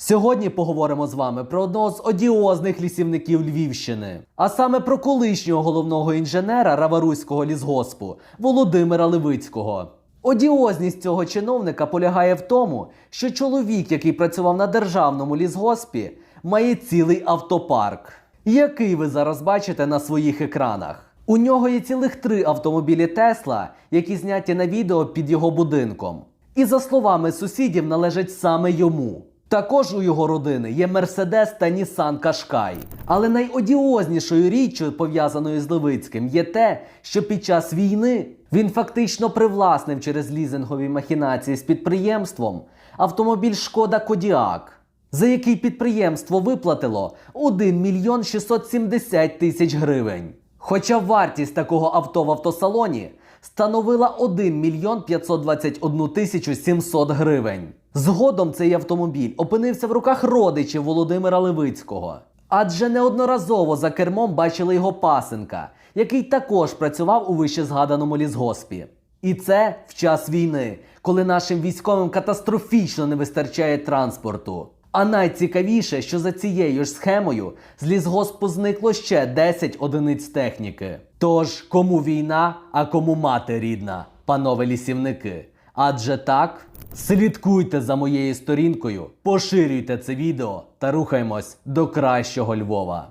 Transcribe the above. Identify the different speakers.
Speaker 1: Сьогодні поговоримо з вами про одного з одіозних лісівників Львівщини, а саме про колишнього головного інженера Раваруського лісгоспу Володимира Левицького. Одіозність цього чиновника полягає в тому, що чоловік, який працював на державному лісгоспі, має цілий автопарк, який ви зараз бачите на своїх екранах. У нього є цілих три автомобілі Тесла, які зняті на відео під його будинком. І за словами сусідів, належать саме йому. Також у його родини є Мерседес та Нісан Кашкай. Але найодіознішою річчю, пов'язаною з Левицьким, є те, що під час війни він фактично привласнив через лізингові махінації з підприємством автомобіль Шкода Кодіак, за який підприємство виплатило 1 мільйон 670 тисяч гривень. Хоча вартість такого авто в автосалоні становила 1 мільйон 521 тисячу 700 гривень. Згодом цей автомобіль опинився в руках родичів Володимира Левицького. Адже неодноразово за кермом бачили його пасенка, який також працював у вищезгаданому лісгоспі. І це в час війни, коли нашим військовим катастрофічно не вистачає транспорту. А найцікавіше, що за цією ж схемою з лісгоспу зникло ще 10 одиниць техніки. Тож кому війна, а кому мати рідна, панове лісівники. Адже так, слідкуйте за моєю сторінкою, поширюйте це відео та рухаємось до кращого Львова.